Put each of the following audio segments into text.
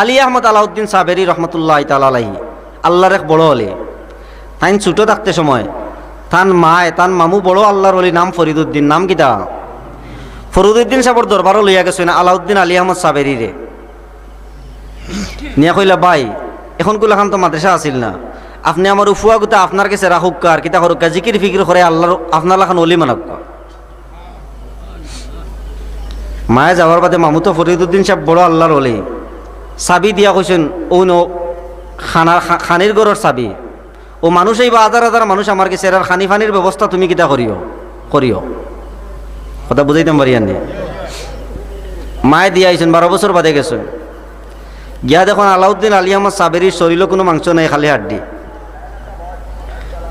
আলী আহমদ আলাউদ্দিন সাবেরি রহমতুল্লাহ তালাহি আল্লাহর এক বড় অলি। তাইন ছোটো থাকতে সময় তান মায় তান মামু বড় আল্লাহর অলি নাম ফরিদুদ্দিন নাম কিতা? ফরিদুদ্দিন সাবর দরবারও লইয়া গেছেন আলাউদ্দিন আলী আহমদ সাবেরি রে। নিয়া কইলা ভাই এখন কুলাখান তো মাদ্রাসা আছিল না। আপনি আমার উফুয়া গুতা আপনার কাছে রাখুক কার কিতা করুক কা, জিকির ফিকির করে আল্লাহর আপনার লাখান অলি মানক কা। মায়ে যাওয়ার বাদে মামু তো ফরিদুদ্দিন সাহেব বড় আল্লাহর অলি। চাবি দিয়া কৈছেন ও ন, খানা, খা- খানির ঘরের চাবি। ও মানুষ এই বা হাজার মানুষ আমার কাছে আর খানি ফানির ব্যবস্থা তুমি কিতা করিও করিও কথা বুঝাইতাম পারি আনি মায়ে দিয়া আইছেন বারো বছর বাদে গেছেন গিয়া দেখুন আলাউদ্দিন আলী আহমদ সাবেরির শরীরও কোনো মাংস নাই, খালি হাড্ডি।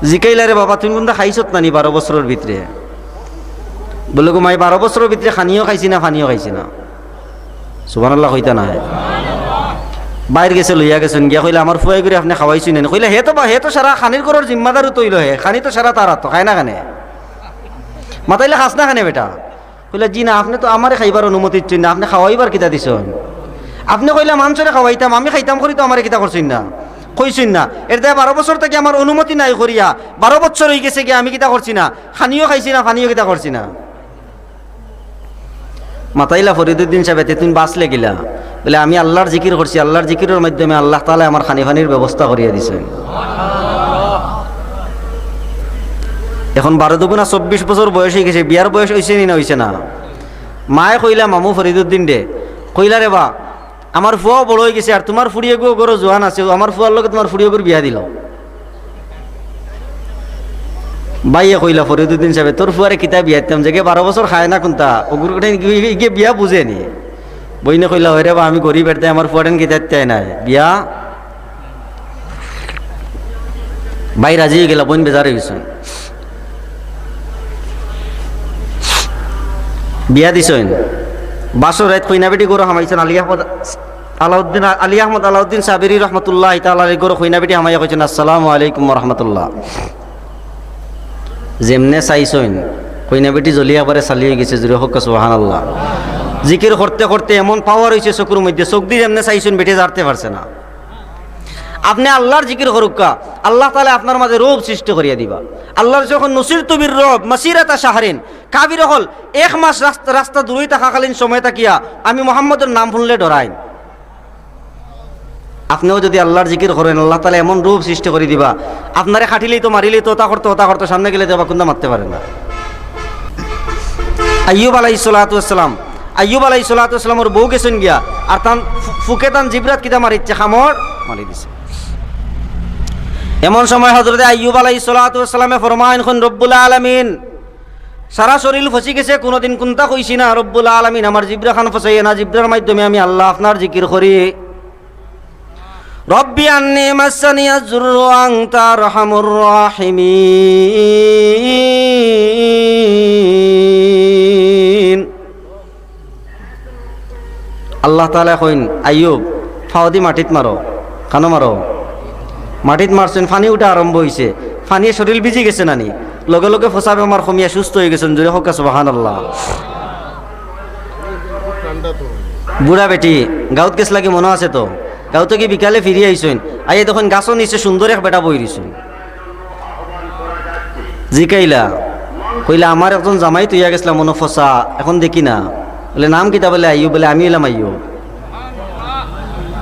জিকাইলা রে বাবা, তুমি কোনটা খাইছত নানি বারো বছরের ভিতরে বলে, গো মাই বারো বছরের ভিতরে খানিও খাইছি না, ফানিও খাইছি না। সুবান আল্লাহ কইতা না বাইর গেছে, লইয়া গেছেন গিয়া কইলে, আমার ফুয়াই করে আপনি খাওয়াইছি না কইলে, হে তো বা, হে তো সারা খানির ঘরের জিম্মাদারও তৈল হে। খানি তো সারা তারা তো খায় না খানে মাতাইলে, খাস না খানে বেটা? কইলে জি না আপনি তো আমারে খাইবার অনুমতি দিচ্ছেন না। আপনি খাওয়াইবার কিতা দিছেন? আপনি কইলে মানুষের খাওয়াইতাম, আমি খাইতাম করি তো আমার কিতা করছেন না? কইছেন না। এর দায় বারো বছর থেকে আমার অনুমতি নাই করিয়া, বারো বছর হয়ে গেছে গিয়ে আমি কিতা করছি না? খানিও খাইছি না ফানিও কিতা করছি না? মাতাইলা, ফরিদুদ্দিন সাহেব তুমি বাঁচলে গিলা বলে আমি আল্লাহর জিকির করছি, আল্লাহর জিকিরের মাধ্যমে আল্লাহ তালা আমার খানি ফানির ব্যবস্থা করিয়া দিছেন এখন বারো দুগুণা চব্বিশ বছর বয়স হয়ে গেছে, বিয়ার বয়স হয়েছে নি না হয়েছে না? মায়ে কইলা, মামু ফরিদুদ্দিন দে। কইলা, রে বা, আমার ফুয়াও বড় হয়ে গেছে, আর তোমার ফুড়িয়ে গো গরো জোয়ান আছে, আমার ফুয়ার লগে তোমার ফুড়িয়ে বিয়া দিল। বাইয়া কইলা ফরিদুদ্দিন সাহেব, তোর ফুয়ারে কিতা বিয়া দিতাম, যে বারো বছর খায় না কোনটা, ওগুর বিয়া বুঝে নি। বইনে কইলা হয়ে রে বা আমি গরিব এরতে আমার ফুয়ারেন কিতা দিতে নাই? বিয়া? বাই রাজি হয়ে গেলা, বোন বেজার হয়ে গেছেন বিয়া দিছেন? বাসর রাত কইনা বেটি গরু হামাইছেন, আলী আহমদ আলাউদ্দিন, আলী আহমদ আলাউদ্দিন সাবিরি রহমতুল্লাহ তালার গরু কইনা বেটি হামাইয়া কইছেন, আসসালামু আলাইকুম রহমতুল্লাহ যেমনে চাইছেন কইনা বেটি জ্বলিয়া পারে চালিয়ে গেছে জুড়ে হোক সুহান আল্লাহ জিকির করতে করতে এমন পাওয়ার হয়েছে চকুর মধ্যে, চোখ দিয়ে এমনি চাইছেন বেটে জারতে পারছে না। আপনি আল্লাহর জিকির করুকা আল্লাহ তালা আপনার মাঝে রোগ সৃষ্টি করিয়া দিবা। আল্লাহর যখন নসির তুবির রব, মাসিরাতা শাহরিন, কাবির হল, এক মাস রাস্তা রাস্তা দূরই থাকাকালীন সময় থাকিয়া আমি মোহাম্মদের নাম শুনলে ডরাই আপনিও যদি আল্লাহর জিকির করেন, আল্লাহ তালা এমন রূপ সৃষ্টি করে দিবা। আপনারে খাটিলেই তো, মারিলেই তো ওটা করতো ওটা করতো, সামনে গেলে দেবা, কোনটা মারতে পারে না। আইয়ুব আলাই সালাতাম আইয়ুব আলাই সালাতামের বউ গেছেন গিয়া, আর তান ফুকে তান জিবরাত কিতা মারিচ্ছে খামর মারি দিছে। এমন সময় হজরতে আইয়ুব আলাই সালাতামে ফরমাইন খন রব্বুল আলমিন, সারা শরীর ফসি গেছে, কোনোদিন কোনটা কইছি না, রব্বুল আলমিন, আমার জিব্রা খান ফসাইয়ে না, জিব্রার মাধ্যমে আমি আল্লাহ আপনার জিকির করি। রব্বি আন্নি মাসানি আজরু আনতা আরহামুর রাহিমিন। আল্লাহ তাআলা কইন, আইয়ুব ফাওদি মাটিত মারো, কানো মারো। মাটিত মারছেন, ফানি উঠা আরম্ভ হইছে। ফানিয়ে শরীর ভিজি গেছে নানি। লগে লগে ফসা বেমার কমিয়া সুস্থ হয়ে গেছেন জুড়ে হোক সুবাহান আল্লাহ বুড়া বেটি গাঁত গেছ লাগে মনে আছে তো? গাঁত কি বিকালে ফিরি আইসেন আইয়ে তখন গাছও নিচে সুন্দর এক বেটা বই দিছেন জিকাইলা, কইলা আমার একজন জামাই তুইয়া গেছিলাম মনে ফসা এখন দেখি না। বলে, নাম কিতা বলে আইয়ো বলে আমি এলাম আইয়ো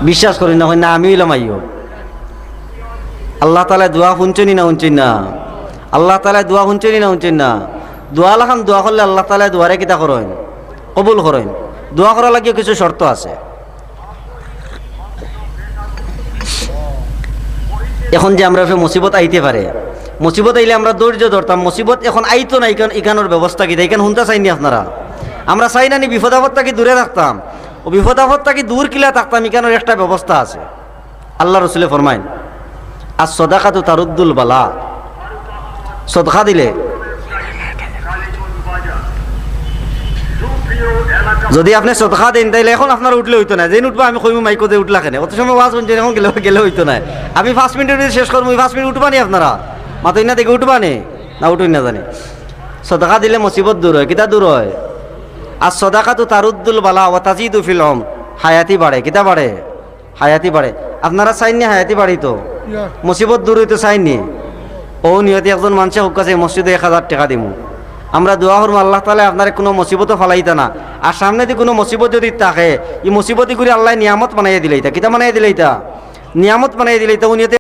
বিশ্বাস করি না, হয় না আমি এলাম আইয়ো আল্লাহ তালা দোয়া শুনছেনি না শুনছেন না? আল্লাহ তালা দোয়া শুনছেনি না শুনছেন না? দোয়া লাখান দোয়া করলে আল্লাহ তালা দোয়ারে কিতা করেন? কবুল করেন। দোয়া করার লাগে কিছু শর্ত আছে। এখন যে আমরা মুসিবত আইতে পারে, মুসিবত আইলে আমরা ধৈর্য ধরতাম, মুসিবত এখন আইতো না ইকান ইকানোর ব্যবস্থা কি? এখানে শুনতে চাইনি আপনারা? আমরা চাই না নি বিপদ আপদ দূরে থাকতাম ও বিপদ আপদ দূর কিলা থাকতাম ইকানোর একটা ব্যবস্থা আছে। আল্লাহ রসুলে ফরমাইন আর সদাকা তো তারুদ্দুল বালা। সদকা দিলে। যদি আপনি সদকা দেন, তাইলে এখন আপনার উঠলে হইতো না। যেন উঠবো, আমি কইমু দিয়ে উঠলা কেন? অত সময় ওয়াজ শুনছেন, এখন গেলে গেলে হইতো না। আমি পাঁচ মিনিট শেষ করব পাঁচ মিনিট উঠবা নি আপনারা? মাতই না দেখে উঠবা নি? না উঠুই না জানি। সদকা দিলে মুসিবত দূর হয়। কিতা দূর হয়? আর সদাকা তো তারুদ্দুল বালা ও তাজিদু ফিলম হায়াতি বাড়ে কিতা বাড়ে? হায়াতি বাড়ে। আপনারা চাইনি হায়াতি বাড়ি তো মুসিবত দূর হইতে চাইনি ও নিয়তি একজন মানুষে হুক আছে মসজিদে এক হাজার টাকা দিমু। আমরা দোয়া করব আল্লাহ তালে আপনার কোনো মুসিবতও ফালাইতা না। আর সামনে দিয়ে কোনো মুসিবত যদি থাকে এই মুসিবতি করে আল্লাহ নিয়ামত বানাইয়া দিলেইতা। কিতা বানাইয়া দিলেইতা? নিয়ামত বানাইয়া দিলেইতা উনিয়তে